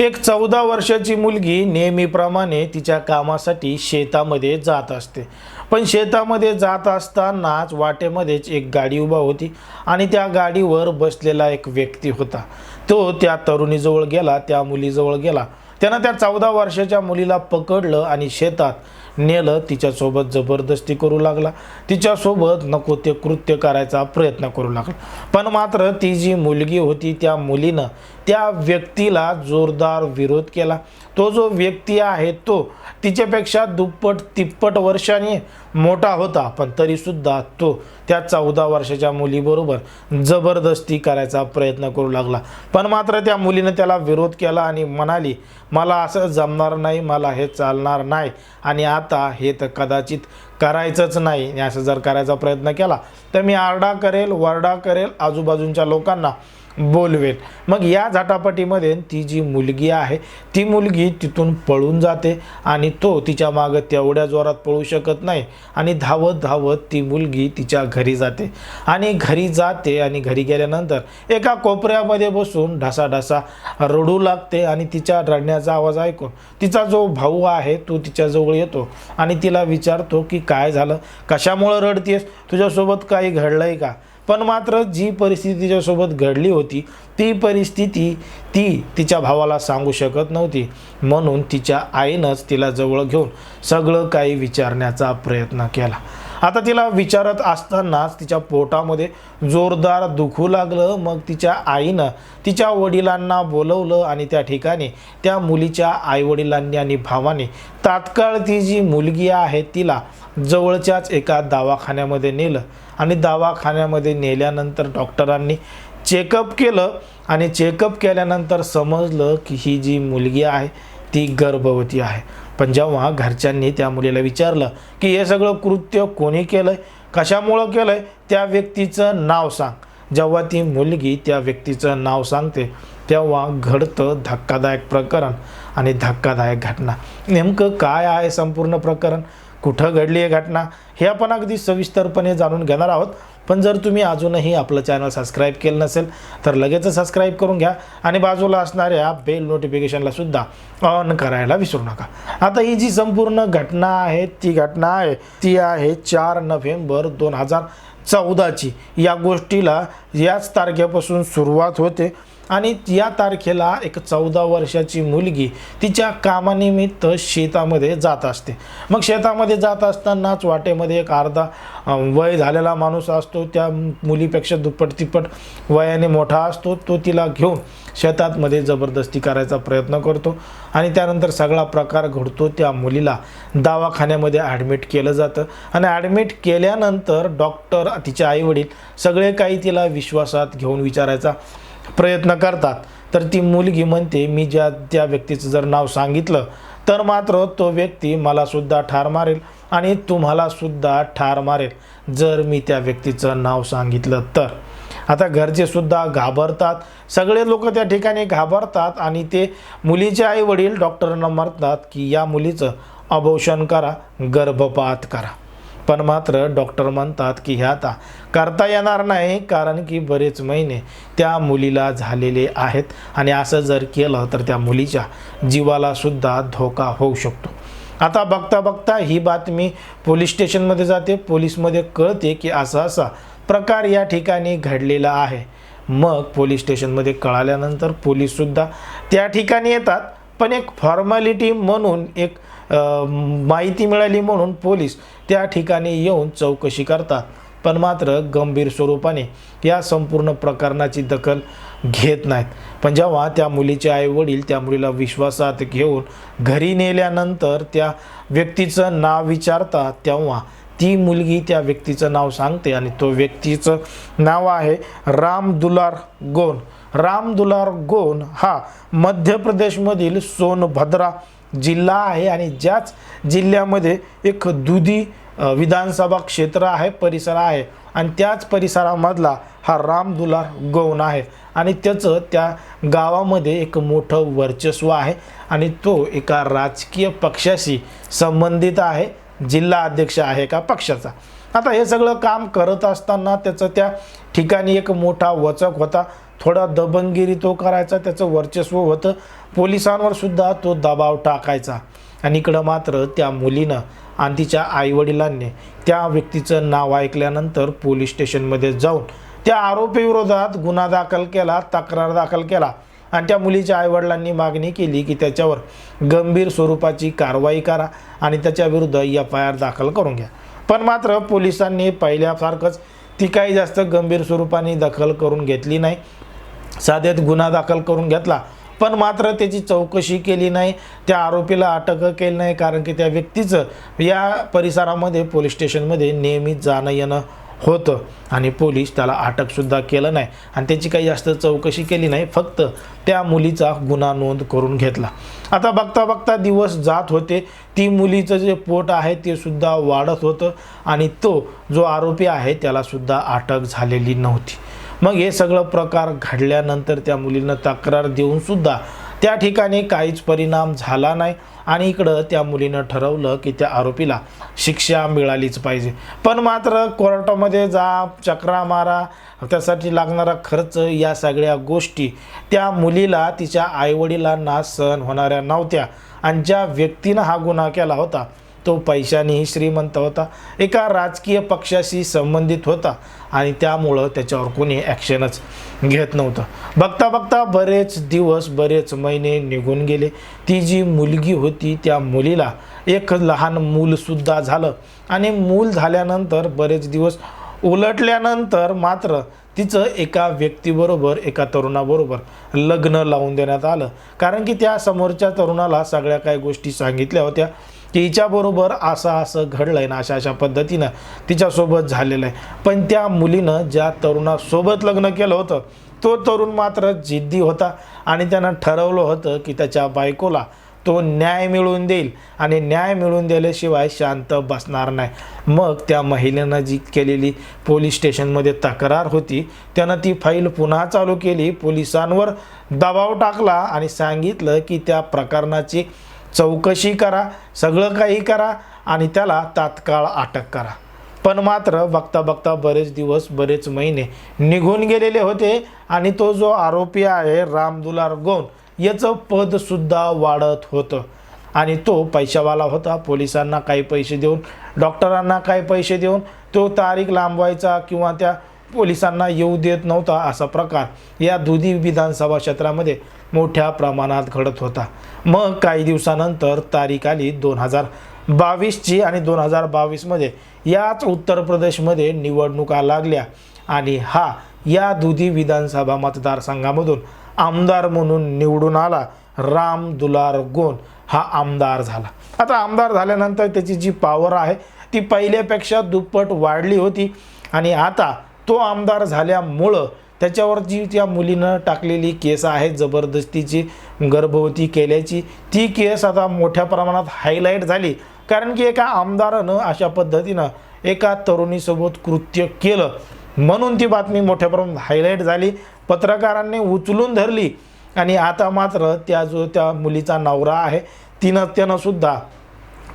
एक चौदा वर्षाची मुलगी नेहमीप्रमाणे तिच्या कामासाठी शेतामध्ये जात असते. पण शेतामध्ये जात असतानाच वाटेमध्येच एक गाडी उभा होती आणि त्या गाडीवर बसलेला एक व्यक्ती होता. तो त्या तरुणीजवळ गेला त्या मुलीजवळ गेला. त्यानं त्या चौदा वर्षाच्या मुलीला पकडलं आणि शेतात नेलं तिच्यासोबत जबरदस्ती करू लागला. तिच्यासोबत नको ते कृत्य करायचा प्रयत्न करू लागला. पण मात्र ती जी मुलगी होती त्या मुलीनं त्या व्यक्तीला जोरदार विरोध केला. तो जो व्यक्ती आहे तो तिच्यापेक्षा दुप्पट तिप्पट वर्षाने मोठा होता पण तरीसुद्धा तो त्या चौदा वर्षाच्या मुलीबरोबर जबरदस्ती करायचा प्रयत्न करू लागला. पण मात्र त्या मुलीनं त्याला विरोध केला आणि म्हणाली मला असं जमणार नाही मला हे चालणार नाही आणि आता हे तर कदाचित करायचंच नाही. असं जर करायचा प्रयत्न केला तर मी आरडा करेल वरडा करेल आजूबाजूच्या लोकांना. बोलवेल. मग या झटापटीमध्ये ती जी मुलगी आहे ती मुलगी तिथून पळून जाते आणि तो तिच्या मागं तेवढ्या जोरात पळू शकत नाही आणि धावत धावत ती मुलगी तिच्या घरी जाते. आणि घरी जाते आणि घरी गेल्यानंतर एका कोपऱ्यामध्ये बसून ढासाढासा रडू लागते आणि तिच्या रडण्याचा आवाज ऐकून तिचा जो भाऊ आहे तो तिच्याजवळ येतो आणि तिला विचारतो की काय झालं? कशामुळं रडतेस? तुझ्यासोबत काही घडलं आहे का? पण मात्र जी परिस्थिती तिच्यासोबत घडली होती ती परिस्थिती ती तिच्या भावाला सांगू शकत नव्हती. म्हणून तिच्या आईनंच तिला जवळ घेऊन सगळं काही विचारण्याचा प्रयत्न केला. आता तिला विचारत असतानाच तिच्या पोटामध्ये जोरदार दुखू लागलं. मग तिच्या आईनं तिच्या वडिलांना बोलवलं आणि त्या ठिकाणी त्या मुलीच्या आईवडिलांनी आणि भावाने तात्काळ ती जी मुलगी आहे तिला जवळच्याच एका दवाखान्यामध्ये नेलं. आणि दवाखान्यामध्ये नेल्यानंतर डॉक्टरांनी चेकअप केलं आणि चेकअप केल्यानंतर समजलं की ही जी मुलगी आहे ती गर्भवती आहे. पण जेव्हा घरच्यांनी त्या मुलीला विचारलं की हे सगळं कृत्य कोणी केलं आहे कशामुळं केलं आहे त्या व्यक्तीचं नाव सांग. जेव्हा ती मुलगी त्या व्यक्तीचं नाव सांगते तेव्हा घडतं धक्कादायक प्रकरण आणि धक्कादायक घटना. नेमकं काय आहे संपूर्ण प्रकरण? कुठं घडली आहे घटना हे आपण अगदी सविस्तरपणे जाणून घेणार आहोत. पण जर तुम्ही अजूनही आपलं चॅनल सबस्क्राईब केलं नसेल तर लगेच सबस्क्राईब करून घ्या आणि बाजूला असणाऱ्या बेल नोटिफिकेशनला सुद्धा ऑन करायला विसरू नका. आता ही जी संपूर्ण घटना आहे ती घटना आहे ती आहे चार नोव्हेंबर दोन हजार चौदाची. या गोष्टीला याच तारखेपासून सुरुवात होते. आणि या तारखेला एक चौदा वर्षाची मुलगी तिच्या कामानिमित्त शेतामध्ये जात असते. मग शेतामध्ये जात असतानाच वाटेमध्ये एक अर्धा वय झालेला माणूस असतो. त्या मुलीपेक्षा दुप्पट तिप्पट वयाने मोठा असतो. तो तिला घेऊन शेतातमध्ये जबरदस्ती करायचा प्रयत्न करतो आणि त्यानंतर सगळा प्रकार घडतो. त्या मुलीला दवाखान्यामध्ये ॲडमिट केलं जातं आणि ॲडमिट केल्यानंतर डॉक्टर तिचे आईवडील सगळे काही तिला विश्वासात घेऊन विचारायचा प्रयत्न करतात. तर ती मुलगी म्हणते मी ज्या त्या व्यक्तीचं जर नाव सांगितलं तर मात्र तो व्यक्ती मलासुद्धा ठार मारेल आणि तुम्हालासुद्धा ठार मारेल. जर मी त्या व्यक्तीचं नाव सांगितलं तर. आता घरचेसुद्धा घाबरतात. सगळे लोक त्या ठिकाणी घाबरतात आणि ते मुलीचे आईवडील डॉक्टरांना म्हणतात की या मुलीचं अभोषण करा गर्भपात करा. पण मात्र डॉक्टर म्हणतात की हे आता करता येणार नाही कारण की बरेच महिने त्या मुलीला झालेले आहेत आणि असं जर केलं तर त्या मुलीच्या जीवालासुद्धा धोका होऊ शकतो. आता बघता बघता ही बातमी पोलीस स्टेशनमध्ये जाते. पोलीसमध्ये कळते की असा असा प्रकार या ठिकाणी घडलेला आहे. मग पोलीस स्टेशनमध्ये कळाल्यानंतर पोलीससुद्धा त्या ठिकाणी येतात. पण एक फॉर्मॅलिटी म्हणून एक माहिती मिळाली म्हणून पोलीस त्या ठिकाणी येऊन चौकशी करतात. पण मात्र गंभीर स्वरूपाने या संपूर्ण प्रकरणाची दखल घेत नाहीत. पण जेव्हा त्या मुलीचे आई वडील त्या मुलीला विश्वासात घेऊन घरी नेल्यानंतर त्या व्यक्तीचं नाव विचारतात तेव्हा ती मुलगी त्या व्यक्तीचं नाव सांगते आणि तो व्यक्तीचं नाव आहे राम दुलार गोन. राम दुलार गोन हा मध्य प्रदेशमधील सोनभद्रा जिल्हा आहे आणि ज्याच जिल्ह्यामध्ये एक दुधी विधानसभा क्षेत्र आहे परिसर आहे. आणि त्याच परिसरामधला हा राम दुलार गौण आहे. आणि त्याचं त्या गावामध्ये एक मोठं वर्चस्व आहे. आणि तो एका राजकीय पक्षाशी संबंधित आहे. जिल्हा अध्यक्ष आहे का पक्षाचा. आता हे सगळं काम करत असताना त्याचं त्या ठिकाणी एक मोठा वचक होता. थोडा दबंगिरी तो करायचा त्याचं वर्चस्व होतं. पोलिसांवर सुद्धा तो दबाव टाकायचा. आणि इकडं मात्र त्या मुलीनं आणि तिच्या आईवडिलांनी त्या व्यक्तीचं नाव ऐकल्यानंतर पोलीस स्टेशनमध्ये जाऊन त्या आरोपीविरोधात गुन्हा दाखल केला तक्रार दाखल केला. आणि त्या मुलीच्या आईवडिलांनी मागणी केली की त्याच्यावर गंभीर स्वरूपाची कारवाई करा आणि त्याच्याविरुद्ध एफ आय आर दाखल करून घ्या. पण मात्र पोलिसांनी पहिल्यासारखंच ती काही जास्त गंभीर स्वरूपाने दखल करून घेतली नाही. साध्यात गुन्हा दाखल करून घेतला. पण मात्र त्याची चौकशी केली नाही. त्या आरोपीला अटक केली नाही कारण की त्या व्यक्तीचं या परिसरामध्ये पोलीस स्टेशनमध्ये नेहमी जाणं येणं होतं. आणि पोलीस त्याला अटकसुद्धा केलं नाही. आणि त्याची काही जास्त चौकशी केली नाही फक्त त्या मुलीचा गुन्हा नोंद करून घेतला. आता बघता बघता दिवस जात होते. ती मुलीचं जे पोट आहे ते सुद्धा वाढत होतं. आणि तो जो आरोपी आहे त्यालासुद्धा अटक झालेली नव्हती. मग हे सगळं प्रकार घडल्यानंतर त्या मुलीनं तक्रार देऊनसुद्धा त्या ठिकाणी काहीच परिणाम झाला नाही. आणि इकडं त्या मुलीनं ठरवलं की त्या आरोपीला शिक्षा मिळालीच पाहिजे. पण मात्र कोर्टामध्ये जा चक्रा मारा त्यासाठी लागणारा खर्च या सगळ्या गोष्टी त्या मुलीला तिच्या आईवडिलांना सहन होणाऱ्या नव्हत्या. आणि ज्या व्यक्तीनं हा गुन्हा केला होता तो पैशानेही श्रीमंत होता. एका राजकीय पक्षाशी संबंधित होता आणि त्यामुळं त्याच्यावर कोणी ॲक्शनच घेत नव्हतं. बघता बघता बरेच दिवस बरेच महिने निघून गेले. ती जी मुलगी होती त्या मुलीला एक लहान मूलसुद्धा झालं. आणि मूल झाल्यानंतर बरेच दिवस उलटल्यानंतर मात्र तिचं एका व्यक्तीबरोबर एका तरुणाबरोबर लग्न लावून देण्यात आलं. कारण की त्या समोरच्या तरुणाला सगळ्या काही गोष्टी सांगितल्या होत्या. तिच्याबरोबर असं असं घडलं आहे ना अशा अशा पद्धतीनं तिच्यासोबत झालेलं आहे. पण त्या मुलीनं ज्या तरुणासोबत लग्न केलं होतं तो तरुण मात्र जिद्दी होता आणि त्यानं ठरवलं होतं की त्याच्या बायकोला तो न्याय मिळवून देईल आणि न्याय मिळवून दिल्याशिवाय शांत बसणार नाही. मग त्या महिलेनं जी केलेली पोलीस स्टेशनमध्ये तक्रार होती त्यानं ती फाईल पुन्हा चालू केली पोलिसांवर दबाव टाकला आणि सांगितलं की त्या प्रकरणाची चौकशी करा सगळं काही करा आणि त्याला तात्काळ अटक करा. पण मात्र बघता बघता बरेच दिवस बरेच महिने निघून गेलेले होते आणि तो जो आरोपी आहे राम दुलार गोन याचं पदसुद्धा वाढत होतं. आणि तो पैशावाला होता पोलिसांना काही पैसे देऊन डॉक्टरांना काही पैसे देऊन तो तारीख लांबवायचा किंवा त्या पोलिसांना येऊ देत नव्हता असा प्रकार या दुधी विधानसभा क्षेत्रामध्ये मोठ्या प्रमाणात घडत होता. मग काही दिवसानंतर तारीख आली दोन हजार बावीसची आणि दोन हजार बावीसमध्ये याच उत्तर प्रदेशमध्ये निवडणुका लागल्या आणि हा या दुधी विधानसभा मतदारसंघामधून आमदार म्हणून निवडून आला राम दुलार गोन हा आमदार झाला. आता आमदार झाल्यानंतर त्याची जी पॉवर आहे ती पहिल्यापेक्षा दुप्पट वाढली होती आणि आता तो आमदार झाल्यामुळं त्याच्यावर जी त्या मुलीनं टाकलेली केस आहे जबरदस्तीची गर्भवती केल्याची ती केस आता मोठ्या प्रमाणात हायलाईट झाली. कारण की एका आमदारानं अशा पद्धतीनं एका तरुणीसोबत कृत्य केलं. म्हणून ती बातमी मोठ्या प्रमाणात हायलाईट झाली. पत्रकारांनी उचलून धरली. आणि आता मात्र त्या जो त्या मुलीचा नवरा आहे तिनं त्यानं सुद्धा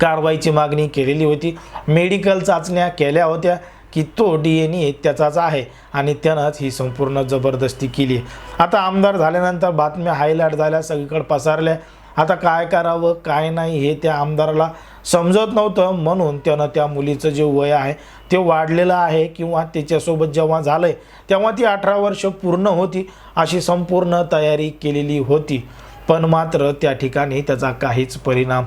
कारवाईची मागणी केलेली होती. मेडिकल चाचण्या केल्या होत्या. की तो डी एन ए त्याचाच आहे. आणि त्यानंच ही संपूर्ण जबरदस्ती केली. आता आमदार झाल्यानंतर बातम्या हायलाईट झाल्या सगळीकडे पसरल्या. आता काय करावं काय नाही हे त्या आमदाराला समजत नव्हतं. म्हणून त्यानं त्या मुलीचं जे वय आहे ते वाढलेलं आहे किंवा त्याच्यासोबत जेव्हा झालं आहे तेव्हा ती अठरा वर्ष पूर्ण होती अशी संपूर्ण तयारी केलेली होती. पण मात्र त्या ठिकाणी त्याचा काहीच परिणाम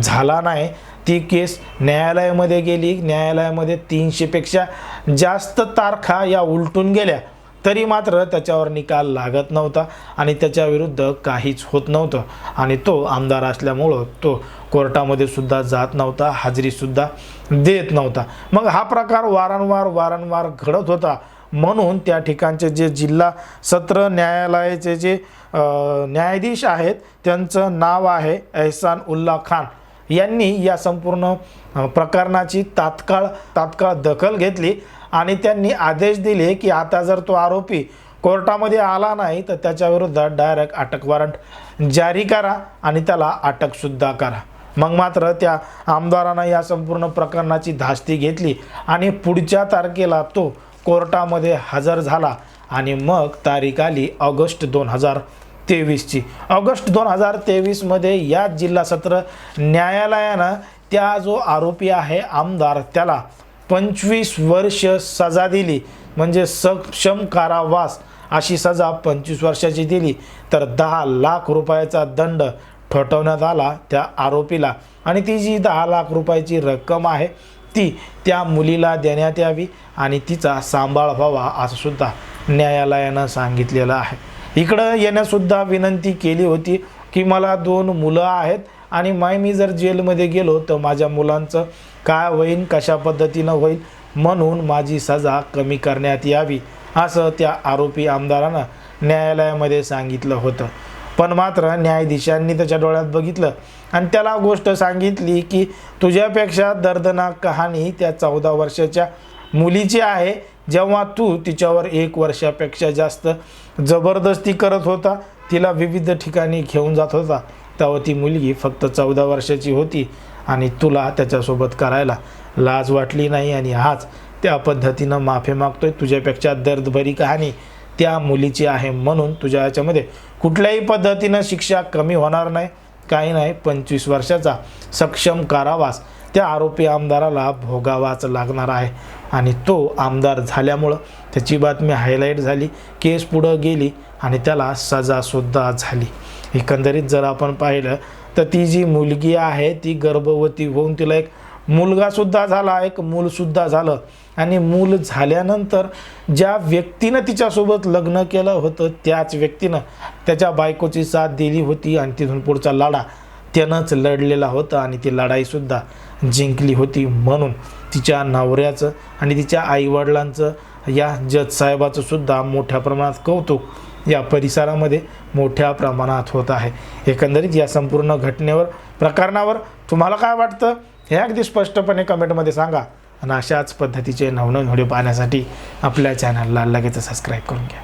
झाला नाही. ती केस न्यायालयामध्ये गेली. न्यायालयामध्ये तीनशेपेक्षा जास्त तारखा या उलटून गेल्या. तरी मात्र त्याच्यावर निकाल लागत नव्हता आणि त्याच्याविरुद्ध काहीच होत नव्हतं. आणि तो आमदार असल्यामुळं तो कोर्टामध्ये सुद्धा जात नव्हता हाजरीसुद्धा देत नव्हता. मग हा प्रकार वारंवार वारंवार घडत होता. म्हणून त्या ठिकाणचे जे जिल्हा सत्र न्यायालयाचे जे न्यायाधीश आहेत त्यांचं नाव आहे एहसान उल्ला खान. यांनी या संपूर्ण प्रकरणाची तात्काळ तात्काळ दखल घेतली आणि त्यांनी आदेश दिले की आता जर तो आरोपी कोर्टामध्ये आला नाही तर त्याच्याविरुद्ध डायरेक्ट अटक वॉरंट जारी करा आणि त्याला अटकसुद्धा करा. मग मात्र त्या आमदारानं या संपूर्ण प्रकरणाची धास्ती घेतली आणि पुढच्या तारखेला तो कोर्टामध्ये हजर झाला आणि मग तारीख आली ऑगस्ट दोन हजार तेवीसची. ऑगस्ट दोन हजार तेवीसमध्ये या जिल्हा सत्र न्यायालयानं त्या जो आरोपी आहे आमदार त्याला पंचवीस वर्ष सजा दिली. म्हणजे सक्षम कारावास अशी सजा पंचवीस वर्षाची दिली. तर दहा लाख रुपयाचा दंड ठोठवण्यात आला त्या आरोपीला. आणि ती जी दहा लाख रुपयाची रक्कम आहे ती त्या मुलीला देण्यात यावी आणि तिचा सांभाळ व्हावा असं सुद्धा न्यायालयानं सांगितलेलं आहे. इकडं येण्यासुद्धा विनंती केली होती की मला दोन मुलं आहेत आणि माय मी जर जेलमध्ये गेलो तर माझ्या मुलांचं काय होईल कशा पद्धतीनं होईल म्हणून माझी सजा कमी करण्यात यावी असं त्या आरोपी आमदारानं न्यायालयामध्ये सांगितलं होतं. पण मात्र न्यायाधीशांनी त्याच्या डोळ्यात बघितलं आणि त्याला गोष्ट सांगितली की तुझ्यापेक्षा दर्दनाक कहाणी त्या चौदा वर्षाच्या मुलीची आहे जेव्हा तू तिच्यावर एक वर्षापेक्षा जास्त जबरदस्ती करत होता तिला विविध ठिकाणी घेऊन जात होता. तेव्हा ती मुलगी फक्त चौदा वर्षाची होती आणि तुला त्याच्यासोबत करायला लाज वाटली नाही आणि हाच त्या पद्धतीनं माफी मागतोय. तुझ्यापेक्षा दर्दभरी कहाणी त्या मुलीची आहे म्हणून तुझ्या याच्यामध्ये कुठल्याही पद्धतीनं शिक्षा कमी होणार नाही काही नाही. पंचवीस वर्षाचा सक्षम कारावास त्या आरोपी आमदाराला भोगावाच लागणार आहे. आणि तो आमदार झाल्यामुळं त्याची बातमी हायलाईट झाली केस पुढं गेली आणि त्याला सजासुद्धा झाली. एकंदरीत जर आपण पाहिलं तर ती जी मुलगी आहे ती गर्भवती होऊन तिला एक मुलगासुद्धा झाला एक मूलसुद्धा झालं. आणि मूल झाल्यानंतर ज्या व्यक्तीनं तिच्यासोबत लग्न केलं होतं त्याच व्यक्तीनं त्याच्या बायकोची साथ दिली होती आणि तिथून पुढचा लढा त्यानंच लढलेला होता आणि ती लढाईसुद्धा जिंकली होती म्हणून तिच्या नवऱ्याचं आणि तिच्या आईवडिलांचं या जज साहेबाचं सुद्धा मोठ्या प्रमाणात कौतुक या परिसरामध्ये मोठ्या प्रमाणात होत आहे. एकंदरीत या संपूर्ण घटनेवर प्रकरणावर तुम्हाला काय वाटतं? हे अगदी स्पष्टपणे कमेंटमध्ये सांगा. आणि अशाच पद्धतीचे नवनवीन व्हिडिओ पाहण्यासाठी आपल्या चॅनलला लगेच सबस्क्राईब करून घ्या.